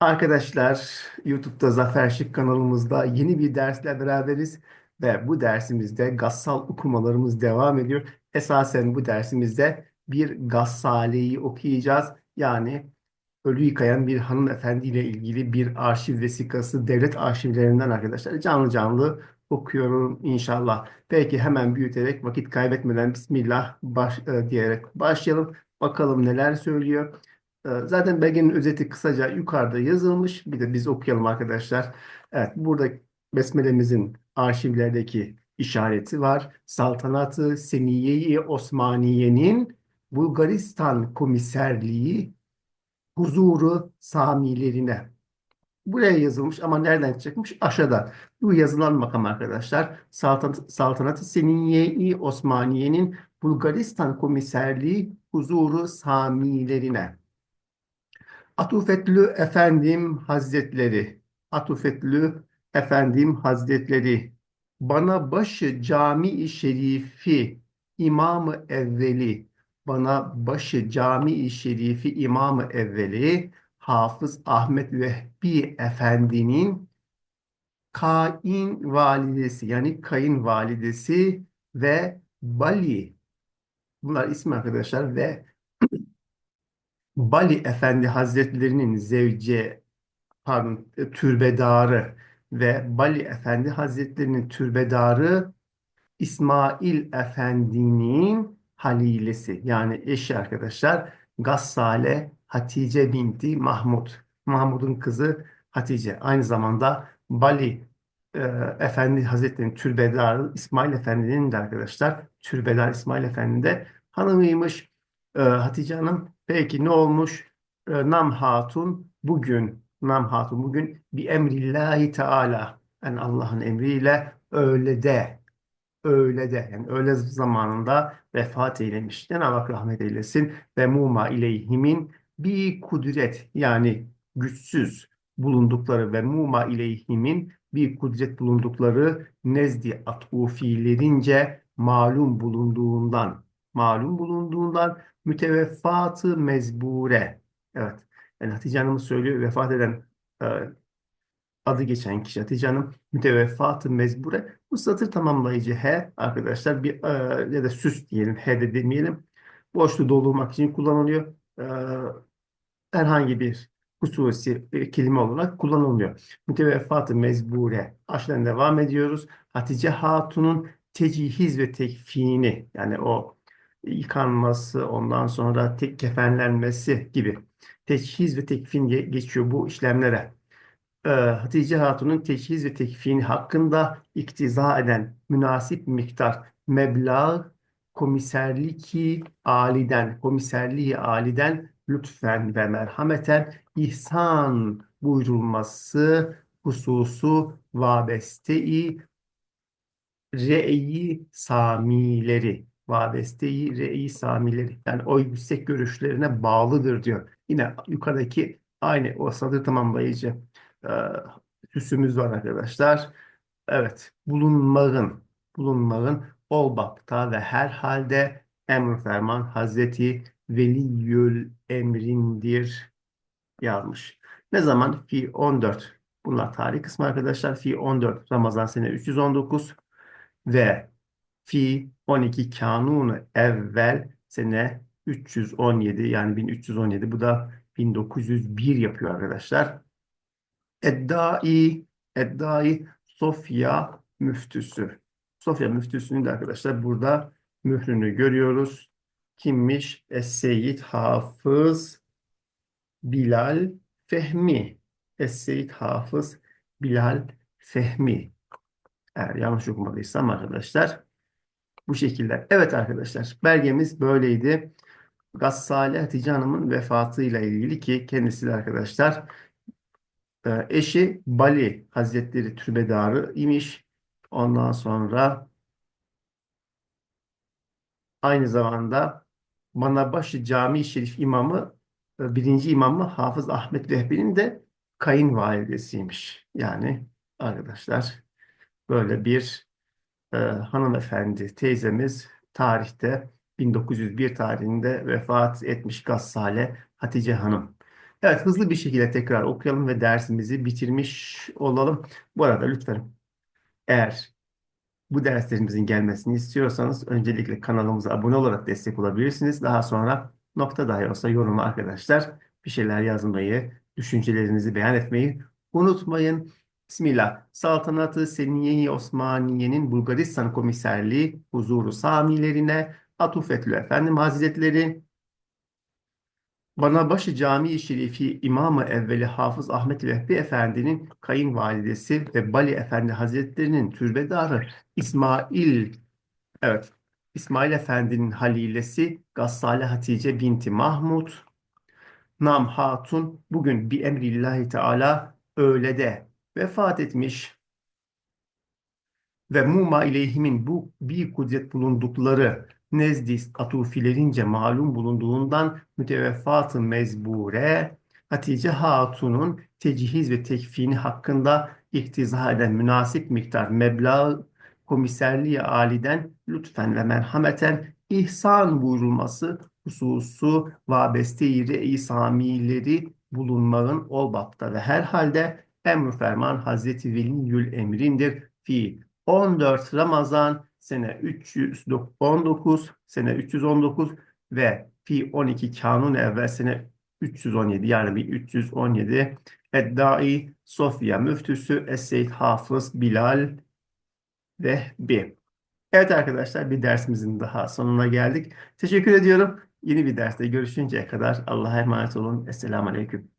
Arkadaşlar, YouTube'da Zafer Şık kanalımızda yeni bir dersle beraberiz ve bu dersimizde Gassal okumalarımız devam ediyor. Esasen bu dersimizde bir Gassale'yi okuyacağız. Yani ölü yıkayan bir hanımefendiyle ilgili bir arşiv vesikası devlet arşivlerinden arkadaşlar canlı canlı okuyorum inşallah. Peki hemen büyüterek vakit kaybetmeden Bismillah baş, e, diyerek başlayalım. Bakalım neler söylüyor. Ee, Zaten belgenin özeti kısaca yukarıda yazılmış. Bir de biz okuyalım arkadaşlar. Evet, burada Besmele'mizin arşivlerdeki işareti var. Saltanatı Seniye-i Osmaniye'nin Bulgaristan Komiserliği huzuru Samilerine. Buraya yazılmış ama nereden çıkmış? Aşağıda. Bu yazılan makam arkadaşlar. Saltanat, Saltanat-ı Seniye-i Osmaniye'nin Bulgaristan Komiserliği huzuru Samilerine. Atufetlü Efendim Hazretleri, Atufetlü Efendim Hazretleri, bana başı cami-i şerifi imamı evveli, bana başı cami-i şerifi imamı evveli, Hafız Ahmet Vehbi Efendi'nin kain validesi yani kayınvalidesi ve Bali, bunlar ismi arkadaşlar ve Bali Efendi Hazretlerinin zevce, pardon, e, türbedarı ve Bali Efendi Hazretlerinin türbedarı İsmail Efendi'nin halilesi yani eşi arkadaşlar Gassale Hatice binti Mahmud. Mahmud'un kızı Hatice. Aynı zamanda Bali e, Efendi Hazretleri'nin türbedarı İsmail Efendi'nin de arkadaşlar türbedar İsmail Efendi de hanımıymış. E, Hatice Hanım peki ne olmuş? E, Nam Hatun bugün Nam Hatun bugün bir emrillahi Teala yani Allah'ın emriyle öyle de öğlede yani öğle zamanında vefat eylemiş. Cenab-ı Hak rahmet eylesin ve muma ileyhimin bir kudret yani güçsüz bulundukları ve muma ileyhimin bir kudret bulundukları nezdi atufilerince malum bulunduğundan malum bulunduğundan müteveffatı mezbure. Evet. Yani Hatice Hanım'ı söylüyor vefat eden e, adı geçen kişi Hatice Hanım müteveffatı mezbure. Bu satır tamamlayıcı he arkadaşlar bir e, ya da süs diyelim he de demeyelim. Boşluğu doldurmak için kullanılıyor. E, herhangi bir hususi e, kelime olarak kullanılmıyor. Müteveffatı mezbure. Aşağıdan devam ediyoruz. Hatice Hatun'un tecihiz ve tekfini yani o yıkanması ondan sonra tek kefenlenmesi gibi teçhiz ve tekfin ge- geçiyor bu işlemlere. E, Hatice Hatun'un teçhiz ve tekfini hakkında iktiza eden münasip miktar meblağ komiserliki aliden, komiserliği aliden lütfen ve merhameten ihsan buyurulması hususu vabeste-i re'yi samileri vabeste-i re'yi samileri yani o yüksek görüşlerine bağlıdır diyor. Yine yukarıdaki aynı o satır tamamlayıcı e, süsümüz var arkadaşlar. Evet, bulunmağın, bulunmağın olmakta ve her halde emr ferman Hazreti Veliyül Emrindir yazmış. Ne zaman? Fi 14. Bunlar tarih kısmı arkadaşlar. Fi 14 Ramazan sene 319 ve Fi 12 Kanunu evvel sene 317 yani 1317 bu da 1901 yapıyor arkadaşlar. Eddai, Eddai Sofya müftüsü. Sofya müftüsünün de arkadaşlar burada mührünü görüyoruz. Kimmiş? Es-Seyyid Hafız Bilal Fehmi. Es-Seyyid Hafız Bilal Fehmi. Eğer yanlış okumadıysam arkadaşlar bu şekilde. Evet arkadaşlar belgemiz böyleydi. Gassale Hatice Hanım'ın vefatıyla ilgili ki kendisi de arkadaşlar e, eşi Bali Hazretleri türbedarı imiş. Ondan sonra aynı zamanda Manabaşı Camii Şerif imamı e, birinci imamı Hafız Ahmet Vehbi'nin de kayınvalidesiymiş. Yani arkadaşlar böyle bir e, hanımefendi teyzemiz tarihte 1901 tarihinde vefat etmiş Gassale Hatice Hanım. Evet, hızlı bir şekilde tekrar okuyalım ve dersimizi bitirmiş olalım. Bu arada lütfen eğer bu derslerimizin gelmesini istiyorsanız öncelikle kanalımıza abone olarak destek olabilirsiniz. Daha sonra nokta dahi olsa yoruma arkadaşlar bir şeyler yazmayı, düşüncelerinizi beyan etmeyi unutmayın. Bismillah. Saltanatı Seniye-i Osmaniye'nin Bulgaristan Komiserliği huzuru samilerine Atufetlü Efendim Hazretleri Banabaşı Camii Şerifi İmamı Evveli Hafız Ahmet Vehbi Efendi'nin kayınvalidesi ve Bali Efendi Hazretleri'nin türbedarı İsmail, evet, İsmail Efendi'nin halilesi Gassale Hatice binti Mahmud, Nam Hatun bugün bir emrillahi Teala öğlede vefat etmiş ve Muma ileyhimin bu bir kudret bulundukları nezdi atufilerince malum bulunduğundan müteveffatı mezbure Hatice Hatun'un tecihiz ve tekfini hakkında iktiza eden münasip miktar meblağ komiserliği aliden lütfen ve merhameten ihsan buyurulması hususu vabeste-i re'i samileri bulunmağın olbapta ve herhalde emr ferman Hazreti Veliyül Emrindir fi 14 Ramazan sene 319 sene 319 ve fi 12 Kanun evvel sene 317 yani bir 317 Eddai Sofya müftüsü Es-Seyyid Hafız Bilal Vehbi. Evet arkadaşlar bir dersimizin daha sonuna geldik. Teşekkür ediyorum. Yeni bir derste görüşünceye kadar Allah'a emanet olun. Esselamu Aleyküm.